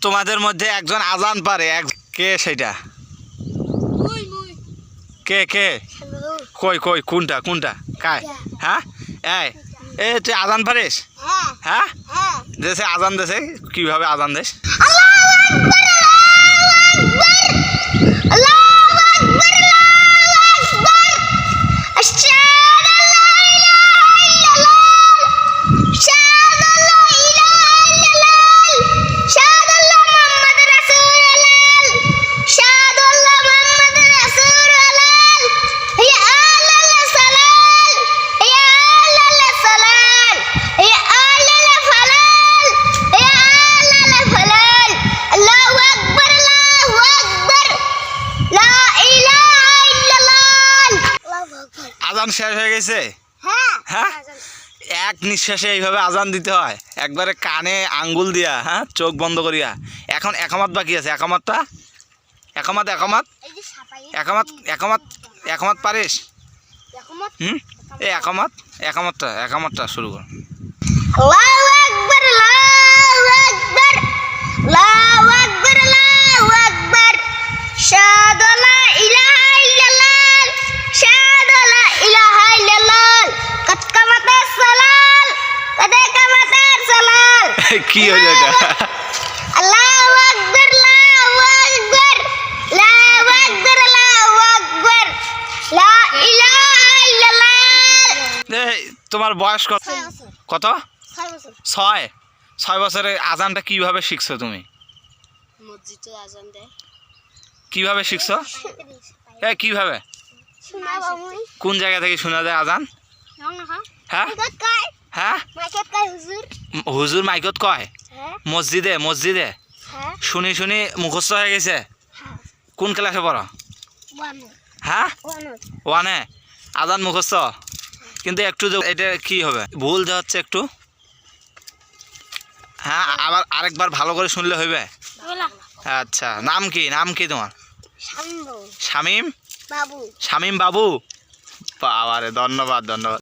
তোমাদের মধ্যে একজন আজান পারে এক কে সেটা? কে কে? কই কই কোনটা কোনটা? কায় হ্যাঁ? এই এ তুই আজান পারিস? হ্যাঁ। হ্যাঁ? হ্যাঁ। দেশে আজান দেশে কীভাবে আজান দেশ আল্লাহু আকবার আল্লাহু আকবার আশহাদু আল্লা ইলাহা ইল্লাল্লাহ আশহাদু আল্লা ইলাহা ইল্লাল্লাহ আশহাদু আল্লা মুহাম্মাদুর রাসূলুল্লাহ আশহাদু আল্লা মুহাম্মাদুর রাসূলুল্লাহ ইয়া আল্লাহ সালাল ইয়া আল্লাহ সালাল ইয়া আল্লাহ ফালাল ইয়া আল্লাহ ফালাল আল্লাহু আকবার আল্লাহু আকবার লা ইলাহা ইল্লাল্লাহ আল্লাহু আকবার আজান শেষ হয়ে গেছে? হ্যাঁ। হ্যাঁ? এক নিঃশ্বাসে এইভাবে আজান দিতে হয়। একবারে কানে আঙ্গুল দিয়া হ্যাঁ? চোখ বন্ধ করিয়া। এখন একামাত বাকি আছে। একামাতটা? একামাত একামাত? একামাত একামাত একামাত পারিস? হুম? এই একামাত একামাতটা একামাতটা শুরু কর। কি হলো এটা? আল্লাহু আকবার আল্লাহু আকবার আল্লাহু আকবার আল্লাহু আকবার। লা ইলাহা ইল্লাল্লাহ। তোমার বয়স কত? কত? ছয় ছয়? বছরের আজানটা কীভাবে শিখছো তুমি? মসজিদে আজান দেয়। কীভাবে শিখছো? এ কীভাবে? কোন জায়গা থেকে শোনা যায় আজান? হ্যাঁ? হ্যাঁ হুজুর মাইকত কয়? মসজিদে মসজিদে শুনি শুনি মুখস্থ হয়ে গেছে। কোন ক্লাসে পড়ো হ্যাঁ ওয়ানো আজান মুখস্থ। কিন্তু একটু এটা কি হবে? ভুল যে হচ্ছে একটু। হ্যাঁ আবার আরেকবার ভালো করে শুনলে হইবে। আচ্ছা নাম কি? নাম কি তোমার? শামিম? বাবু। শামিম বাবু? বাবারে ধন্যবাদ ধন্যবাদ।